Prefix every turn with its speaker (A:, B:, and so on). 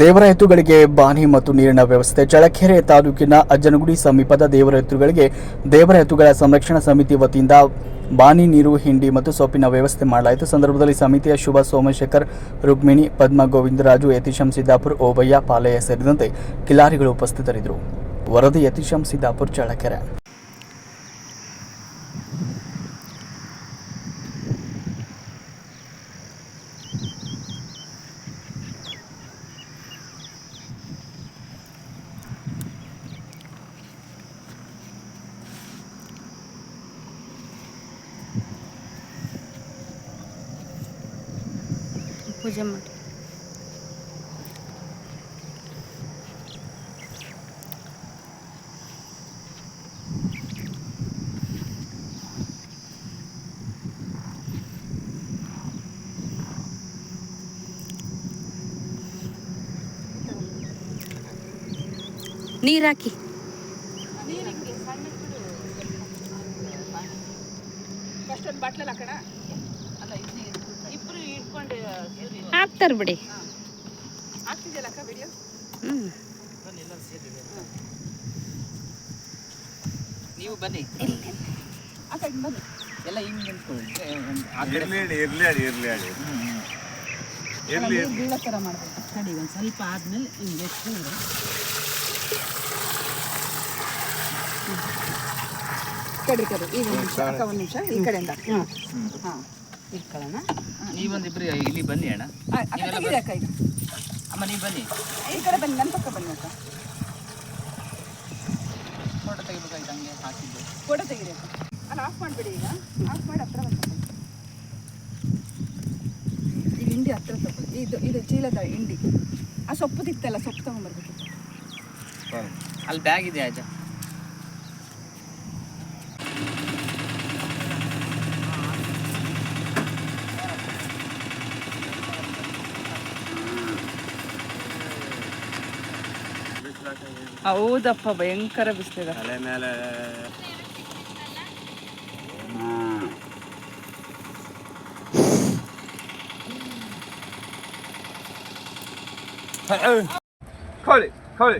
A: ದೇವರ ಎತ್ತುಗಳಿಗೆ ಬಾನಿ ಮತ್ತು ನೀರಿನ ವ್ಯವಸ್ಥೆ. ಚಳಕೆರೆ ತಾಲೂಕಿನ ಅಜ್ಜನಗುಡಿ ಸಮೀಪದ ದೇವರ ಎತ್ತುಗಳಿಗೆ ದೇವರ ಎತ್ತುಗಳ ಸಂರಕ್ಷಣಾ ಸಮಿತಿ ವತಿಯಿಂದ ಬಾನಿ ನೀರು, ಹಿಂಡಿ ಮತ್ತು ಸೊಪ್ಪಿನ ವ್ಯವಸ್ಥೆ ಮಾಡಲಾಯಿತು. ಸಂದರ್ಭದಲ್ಲಿ ಸಮಿತಿಯ ಶುಭ ಸೋಮಶೇಖರ್, ರುಕ್ಮಿಣಿ, ಪದ್ಮ ಗೋವಿಂದರಾಜು, ಯತೀಶಂ ಸಿದ್ದಾಪುರ್, ಓಬಯ್ಯ, ಪಾಲಯ್ಯ ಸೇರಿದಂತೆ ಕಿಲಾರಿಗಳು ಉಪಸ್ಥಿತರಿದ್ದರು. ವರದಿ ಯತೀಶಂ ಸಿದ್ದಾಪುರ್, ಚಳ್ಳಕೆರೆ.
B: పూజ మాట నీరాకి బట్టలు అక్కడ. అలా ఇప్పుడు ఇడ్కోండి
C: ಹಾಕ್ತಾರೆ ಬಿಡಿ.
D: ನೀವು ಬನ್ನಿ
B: ಕಡೆ
D: ಎಲ್ಲ ಹಿಂಗೆ
B: ಬೀಳೋ ಥರ ಮಾಡಬೇಕು ತಡಿ ಒಂದು ಸ್ವಲ್ಪ ಆದಮೇಲೆ ಹಿಂಗೆ ಎತ್ತಿದ್ರೆ ಕಡ್ರಿ ಕಡ್ರಿ. ಈಗ ಒಂದು ನಿಮಿಷ ಒಂದು ನಿಮಿಷ ಈ ಕಡೆಯಿಂದ. ಹಾಂ ಹಾಂ ಇಟ್ಕೊಳ್ಳೋಣ.
D: ನೀವೊಂದಿಬ್ರು ಇಲ್ಲಿ ಬನ್ನಿ ಅಣ್ಣ.
B: ಅಕ್ಕ ಈಗ
D: ಅಮ್ಮ ನೀವು ಬನ್ನಿ.
B: ಈ ಕಡೆ ಬನ್ನಿ ನನ್ನ ಪಕ್ಕ ಬನ್ನಿ ಅಕ್ಕ.
D: ಫೋಟೋ ತೆಗಿಬೇಕಾಯ್ತು ಹಂಗೆ ಹಾಕಿದ್ದು.
B: ಫೋಟೋ ತೆಗೀರಿ ಅಕ್ಕ. ಅಲ್ಲ ಆಫ್ ಮಾಡಿಬಿಡಿ ಈಗ. ಆಫ್ ಮಾಡಿ ಹತ್ರ ಬಂದು ಈ ಹಿಂಡಿ ಹತ್ರ ತಗೊಳ್ಳಿ. ಇದು ಇದು ಚೀಲದ ಹಿಂಡಿ. ಆ ಸೊಪ್ಪು ತಿಕ್ತಲ್ಲ ಸೊಪ್ಪು ತಗೊಂಡ್ಬರ್ಬೇಕು.
D: ಅಲ್ಲಿ ಬ್ಯಾಗ್ ಇದೆ ಅಜ್ಜ
B: ಹೌದಪ್ಪ ಭಯಂಕರ ಬಿಸಿಲಿದೆ
E: ತಲೆ ಮೇಲೆ ಖಾಲಿ ಖಾಲಿ